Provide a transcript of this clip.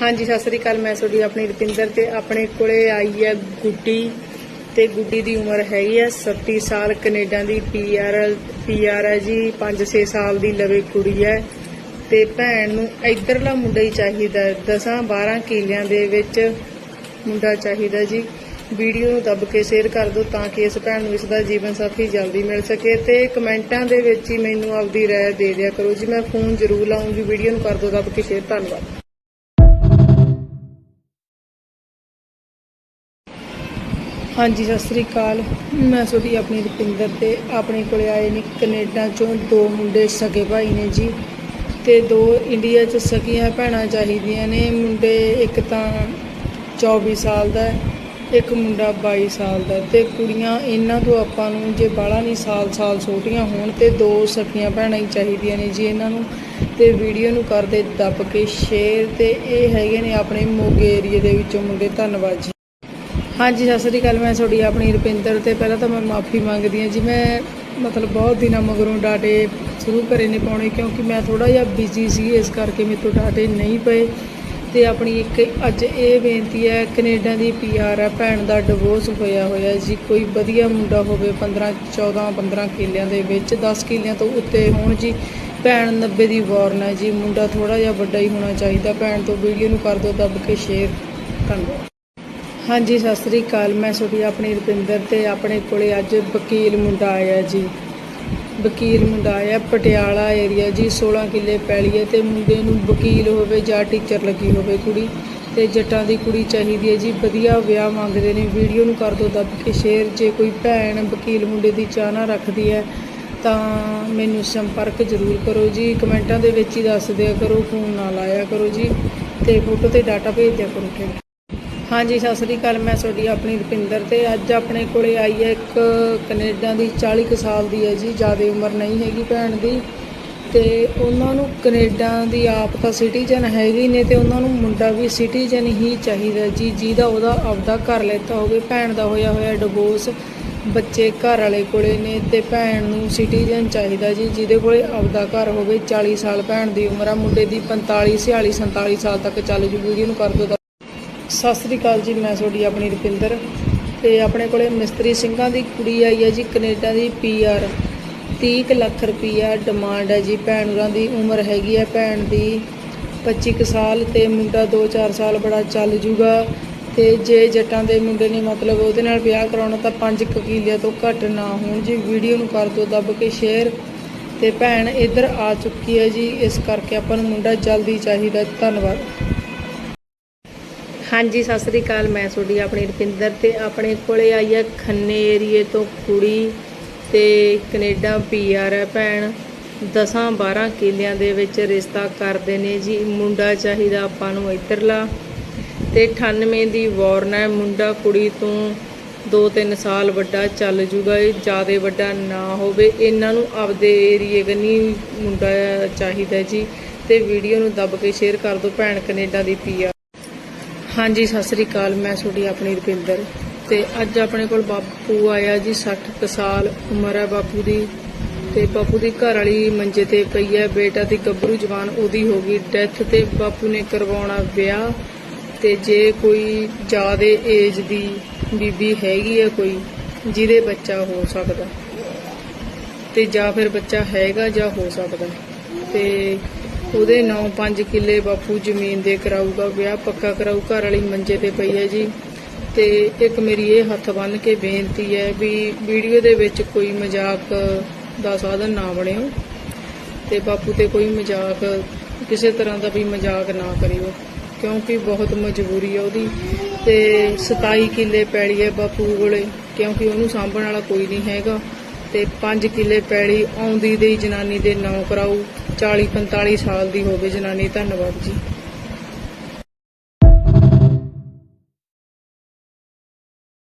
ਹਾਂਜੀ, ਸਤਿ ਸ੍ਰੀ ਅਕਾਲ। ਮੈਂ ਤੁਹਾਡੀ ਆਪਣੀ ਰੁਪਿੰਦਰ ਤੇ ਆਪਣੇ ਕੋਲੇ ਆਈ ਹੈ ਗੁੱਡੀ ਤੇ ਗੁੱਡੀ ਦੀ ਉਮਰ ਹੈਗੀ ਹੈ 37 ਸਾਲ, ਕੈਨੇਡਾ ਦੀ ਪੀਆਰ ਪੀਆਰ ਹੈ ਜੀ 5-6 ਸਾਲ ਦੀ ਲਵੇ ਕੁੜੀ ਹੈ ਤੇ ਭੈਣ ਨੂੰ ਇਧਰਲਾ ਮੁੰਡਾ ਹੀ ਚਾਹੀਦਾ 10-12 ਕਿਲਿਆਂ ਦੇ ਵਿੱਚ ਮੁੰਡਾ ਚਾਹੀਦਾ ਜੀ। ਵੀਡੀਓ ਨੂੰ ਦੱਬ ਕੇ ਸ਼ੇਅਰ ਕਰ ਦਿਓ ਤਾਂ ਕਿ ਇਸ ਭੈਣ ਨੂੰ ਇਸ ਦਾ ਜੀਵਨ ਸਾਥੀ ਜਲਦੀ ਮਿਲ ਸਕੇ ਤੇ ਕਮੈਂਟਾਂ ਦੇ ਵਿੱਚ ਹੀ ਮੈਨੂੰ ਆਪਦੀ ਰਾਏ ਦੇ ਦਿਆ ਕਰੋ। ਜੀ, ਮੈਂ ਫੋਨ ਜ਼ਰੂਰ ਲਾਉਂਗੀ, ਵੀਡੀਓ ਨੂੰ ਕਰ ਦਿਓ, ਦੱਬ ਕੇ ਸ਼ੇਅਰ। ਧੰਨਵਾਦ। ਹਾਂਜੀ, ਸਤਿ ਸ੍ਰੀ ਅਕਾਲ। ਮੈਂ ਤੁਹਾਡੀ ਆਪਣੀ ਰੁਪਿੰਦਰ ਤੇ ਆਪਣੇ ਕੋਲੇ ਆਏ ਨੇ ਕੈਨੇਡਾ ਚੋਂ ਦੋ ਮੁੰਡੇ ਸਕੇ ਭਾਈ ਨੇ ਜੀ ਤੇ ਦੋ ਇੰਡੀਆ ਚ ਸਕੀਆਂ ਭੈਣਾਂ ਚਾਹੀਦੀਆਂ ਨੇ। ਮੁੰਡੇ ਇੱਕ ਤਾਂ 24 ਸਾਲ ਦਾ ਇੱਕ ਮੁੰਡਾ 22 ਸਾਲ ਦਾ ਤੇ ਕੁੜੀਆਂ ਇਹਨਾਂ ਤੋਂ ਆਪਾਂ ਨੂੰ ਜੇ ਬਾਹਲਾ ਨਹੀਂ ਸਾਲ ਸਾਲ ਛੋਟੀਆਂ ਹੋਣ ਤੇ ਦੋ ਸਕੀਆਂ ਭੈਣਾਂ ਹੀ ਚਾਹੀਦੀਆਂ ਨੇ ਜੀ ਇਹਨਾਂ ਨੂੰ ਤੇ ਵੀਡੀਓ ਨੂੰ ਕਰਦੇ ਦੱਬ ਕੇ ਸ਼ੇਅਰ ਤੇ ਇਹ ਹੈਗੇ ਨੇ ਆਪਣੇ ਮੋਗੇ ਏਰੀਏ ਦੇ ਵਿੱਚੋਂ ਮੁੰਡੇ। ਧੰਨਵਾਦ ਜੀ। ਹਾਂਜੀ, ਸਤਿ ਸ੍ਰੀ ਅਕਾਲ। ਮੈਂ ਤੁਹਾਡੀ ਆਪਣੀ ਰੁਪਿੰਦਰ ਤੇ ਪਹਿਲਾਂ ਤਾਂ ਮੈਂ ਮਾਫੀ ਮੰਗਦੀ ਹਾਂ ਜੀ। ਮੈਂ ਮਤਲਬ ਬਹੁਤ ਦਿਨਾਂ ਮਗਰੋਂ ਡਾਟੇ ਸ਼ੁਰੂ ਕਰੇ ਨੇ ਪਾਉਣੇ ਕਿਉਂਕਿ ਮੈਂ ਥੋੜਾ ਜਿਹਾ ਬਿਜ਼ੀ ਸੀ, ਇਸ ਕਰਕੇ ਮੇਰੇ ਤੋਂ ਡਾਟੇ ਨਹੀਂ ਪਏ। ਤੇ ਆਪਣੀ ਇੱਕ ਅੱਜ ਇਹ ਬੇਨਤੀ ਹੈ, ਕੈਨੇਡਾ ਦੀ ਪੀਆਰ ਹੈ, ਭੈਣ ਦਾ ਡਿਵੋਰਸ ਹੋਇਆ ਹੋਇਆ ਜੀ। ਕੋਈ ਵਧੀਆ ਮੁੰਡਾ ਹੋਵੇ 15 14 15 ਕਿੱਲਿਆਂ ਦੇ ਵਿੱਚ 10 ਕਿੱਲਿਆਂ ਤੋਂ ਉੱਤੇ ਹੋਣ ਜੀ। ਭੈਣ 90 ਦੀ ਵਾਰਨ ਹੈ ਜੀ। ਮੁੰਡਾ ਥੋੜਾ ਜਿਹਾ ਵੱਡਾ ਹੀ ਹੋਣਾ ਚਾਹੀਦਾ। ਭੈਣ ਤੋਂ ਵੀਡੀਓ ਨੂੰ ਕਰ ਦਿਓ, ਦੱਬ ਕੇ ਸ਼ੇਅਰ ਧੰਨਵਾਦ। ਹਾਂਜੀ, ਸਤਿ ਸ੍ਰੀ ਅਕਾਲ। ਮੈਂ ਤੁਹਾਡੀ ਆਪਣੀ ਰੁਪਿੰਦਰ ਤੇ ਆਪਣੇ ਕੋਲੇ ਅੱਜ ਵਕੀਲ ਮੁੰਡਾ ਆਇਆ ਜੀ। ਵਕੀਲ ਮੁੰਡਾ ਆਇਆ, ਪਟਿਆਲਾ ਏਰੀਆ ਜੀ 16 ਕਿੱਲੇ ਪੈਲੀ ਹੈ ਤੇ ਮੁੰਡੇ ਨੂੰ ਵਕੀਲ ਹੋਵੇ ਜਾਂ ਟੀਚਰ ਲੱਗੀ ਹੋਵੇ ਕੁੜੀ ਤੇ ਜੱਟਾਂ ਦੀ ਕੁੜੀ ਚਾਹੀਦੀ ਹੈ ਜੀ। ਵਧੀਆ ਵਿਆਹ ਮੰਗਦੇ ਨੇ, ਵੀਡੀਓ ਨੂੰ ਕਰ ਦਿਓ ਦੱਬ ਕੇ ਸ਼ੇਅਰ। ਜੇ ਕੋਈ ਭੈਣ ਵਕੀਲ ਮੁੰਡੇ ਦੀ ਚਾਹਨਾ ਰੱਖਦੀ ਹੈ, ਤਾਂ ਮੈਨੂੰ ਸੰਪਰਕ ਜ਼ਰੂਰ ਕਰੋ ਜੀ। ਕਮੈਂਟਾਂ ਦੇ ਵਿੱਚ ਹੀ ਦੱਸ ਦਿਆ ਕਰੋ, ਫੋਨ ਨਾ ਲਾਇਆ ਕਰੋ ਜੀ। ਤੇ ਫੋਟੋ ਤੇ ਡਾਟਾ ਭੇਜ ਦਿਆ ਕਰੋ। ਠੀਕ ਹਾਂਜੀ, ਸਤਿ ਸ੍ਰੀ ਅਕਾਲ। ਮੈਂ ਤੁਹਾਡੀ ਆਪਣੀ ਰੁਪਿੰਦਰ ਤੇ ਅੱਜ ਆਪਣੇ ਕੋਲੇ ਆਈ ਹੈ ਇੱਕ ਕੈਨੇਡਾ ਦੀ 40 ਕੁ ਸਾਲ ਦੀ ਹੈ ਜੀ, ਜ਼ਿਆਦਾ ਉਮਰ ਨਹੀਂ ਹੈਗੀ ਭੈਣ ਦੀ। ਤੇ ਉਹਨਾਂ ਨੂੰ ਕੈਨੇਡਾ ਦੀ ਆਪ ਤਾਂ ਸਿਟੀਜ਼ਨ ਹੈਗੀ ਨੇ ਤੇ ਉਹਨਾਂ ਨੂੰ ਮੁੰਡਾ ਵੀ ਸਿਟੀਜ਼ਨ ਹੀ ਚਾਹੀਦਾ ਜੀ, ਜਿਹਦਾ ਉਹਦਾ ਆਪਦਾ ਘਰ ਲੈਤਾ ਹੋਵੇ, ਭੈਣ ਦਾ ਹੋਇਆ ਹੋਇਆ ਡਿਵੋਰਸ ਬੱਚੇ ਘਰ ਵਾਲੇ ਕੋਲੇ ਨੇ ਤੇ ਭੈਣ ਨੂੰ ਸਿਟੀਜ਼ਨ ਚਾਹੀਦਾ ਜੀ, ਜਿਹਦੇ ਕੋਲੇ ਆਪਦਾ ਘਰ ਹੋਵੇ 40 ਸਾਲ ਭੈਣ ਦੀ ਉਮਰ ਆ, ਮੁੰਡੇ ਦੀ 45 46 47 ਸਾਲ ਤੱਕ ਚੱਲ ਜੂਗੀ ਜੀ ਨੂੰ ਕਰ ਦਿਓ ਸਤਿ ਸ੍ਰੀ ਅਕਾਲ ਜੀ, ਮੈਂ ਤੁਹਾਡੀ ਆਪਣੀ ਰੁਪਿੰਦਰ ਤੇ ਆਪਣੇ ਕੋਲੇ ਮਿਸਤਰੀ ਸਿੰਘਾਂ ਦੀ ਕੁੜੀ ਆਈ ਹੈ ਜੀ, ਕੈਨੇਡਾ ਦੀ ਪੀਆਰ 30 ਕੁ ਲੱਖ ਰੁਪਈਆ ਡਿਮਾਂਡ ਹੈ ਜੀ, ਭੈਣ ਉਹਨਾਂ ਦੀ ਉਮਰ ਹੈਗੀ ਹੈ, ਭੈਣ ਦੀ 25 ਕੁ ਸਾਲ ਤੇ ਮੁੰਡਾ 2-4 ਸਾਲ ਬੜਾ ਚੱਲ ਜੂਗਾ ਤੇ ਜੇ ਜੱਟਾਂ ਦੇ ਮੁੰਡੇ ਨੇ ਮਤਲਬ ਉਹਦੇ ਨਾਲ ਵਿਆਹ ਕਰਾਉਣਾ ਤਾਂ 5 ਕਕੀਲਿਆਂ ਤੋਂ ਘੱਟ ਨਾ ਹੋਣ ਜੀ, ਵੀਡੀਓ ਨੂੰ ਕਰ ਦਿਓ ਦੱਬ ਕੇ ਸ਼ੇਅਰ ਤੇ ਭੈਣ ਇੱਧਰ ਆ ਚੁੱਕੀ ਹੈ ਜੀ, ਇਸ ਕਰਕੇ ਆਪਾਂ ਨੂੰ ਮੁੰਡਾ ਜਲਦੀ ਚਾਹੀਦਾ, ਧੰਨਵਾਦ। ਹਾਂਜੀ, ਸਤਿ ਸ੍ਰੀ ਅਕਾਲ। ਮੈਂ ਤੁਹਾਡੀ ਆਪਣੀ ਰੁਪਿੰਦਰ ਤੇ ਆਪਣੇ ਕੋਲੇ ਆਈ ਹੈ ਖੰਨੇ ਏਰੀਏ ਤੋਂ ਕੁੜੀ ਤੇ ਕੈਨੇਡਾ ਪੀਆਰ ਹੈ ਭੈਣ। 10-12 ਕਿੱਲਿਆਂ ਦੇ ਵਿੱਚ ਰਿਸ਼ਤਾ ਕਰਦੇ ਨੇ ਜੀ। ਮੁੰਡਾ ਚਾਹੀਦਾ ਆਪਾਂ ਨੂੰ ਇੱਧਰਲਾ। ਤੇ 98 ਦੀ ਵਾਰਨ ਹੈ ਮੁੰਡਾ ਕੁੜੀ ਤੋਂ 2-3 ਸਾਲ ਵੱਡਾ ਚੱਲ ਜੂਗਾ, ਇਹ ਜ਼ਿਆਦਾ ਵੱਡਾ ਨਾ ਹੋਵੇ। ਇਹਨਾਂ ਨੂੰ ਆਪਦੇ ਏਰੀਏ ਕੰਨੀ ਮੁੰਡਾ ਚਾਹੀਦਾ ਜੀ। ਤੇ ਵੀਡੀਓ ਨੂੰ ਦੱਬ ਕੇ ਸ਼ੇਅਰ ਕਰ ਦਿਓ ਭੈਣ ਕੈਨੇਡਾ ਦੀ ਪੀਆਰ ਹਾਂਜੀ, ਸਤਿ ਸ੍ਰੀ ਅਕਾਲ। ਮੈਂ ਤੁਹਾਡੀ ਆਪਣੀ ਰੁਪਿੰਦਰ ਤੇ ਅੱਜ ਆਪਣੇ ਕੋਲ ਬਾਪੂ ਆਇਆ ਜੀ 60 ਕੁ ਸਾਲ ਉਮਰ ਹੈ ਬਾਪੂ ਦੀ ਤੇ ਬਾਪੂ ਦੀ ਘਰ ਵਾਲੀ ਮੰਜੇ ਤੇ ਪਈ ਹੈ। ਬੇਟਾ ਦੀ ਗੱਭਰੂ ਜਵਾਨ ਉਹਦੀ ਹੋ ਗਈ ਡੈਥ ਤੇ ਬਾਪੂ ਨੇ ਕਰਵਾਉਣਾ ਵਿਆਹ ਤੇ ਜੇ ਕੋਈ ਜ਼ਿਆਦੇ ਏਜ ਦੀ ਬੀਬੀ ਹੈਗੀ ਹੈ ਕੋਈ, ਜਿਹਦੇ ਬੱਚਾ ਹੋ ਸਕਦਾ ਤੇ ਜਾਂ ਫਿਰ ਬੱਚਾ ਹੈਗਾ ਜਾਂ ਹੋ ਸਕਦਾ ਤੇ ਉਹਦੇ 9-5 ਕਿੱਲੇ ਬਾਪੂ ਜ਼ਮੀਨ ਦੇ ਕਰਾਊਗਾ, ਵਿਆਹ ਪੱਕਾ ਕਰਾਊ, ਘਰ ਵਾਲੀ ਮੰਜੇ ਤੇ ਪਈ ਹੈ ਜੀ। ਤੇ ਇੱਕ ਮੇਰੀ ਇਹ ਹੱਥ ਬੰਨ ਕੇ ਬੇਨਤੀ ਹੈ ਵੀ ਵੀਡੀਓ ਦੇ ਵਿੱਚ ਕੋਈ ਮਜ਼ਾਕ ਦਾ ਸਾਧਨ ਨਾ ਬਣਿਓ ਤੇ ਬਾਪੂ ਤੇ ਕੋਈ ਮਜ਼ਾਕ, ਕਿਸੇ ਤਰ੍ਹਾਂ ਦਾ ਵੀ ਮਜ਼ਾਕ ਨਾ ਕਰਿਓ, ਕਿਉਂਕਿ ਬਹੁਤ ਮਜਬੂਰੀ ਹੈ ਉਹਦੀ। ਤੇ 27 ਕਿੱਲੇ ਪੈਲੀ ਹੈ ਬਾਪੂ ਕੋਲੇ, ਕਿਉਂਕਿ ਉਹਨੂੰ ਸਾਂਭਣ ਵਾਲਾ ਕੋਈ ਨਹੀਂ ਹੈਗਾ। ਤੇ 5 ਕਿੱਲੇ ਪੈਲੀ ਆਉਂਦੀ ਦੇ ਜਨਾਨੀ ਦੇ ਨਾਂ ਕਰਾਓ। 40 45 ਸਾਲ ਦੀ ਹੋਵੇ ਜਨਾਨੀ। ਧੰਨਵਾਦ ਜੀ।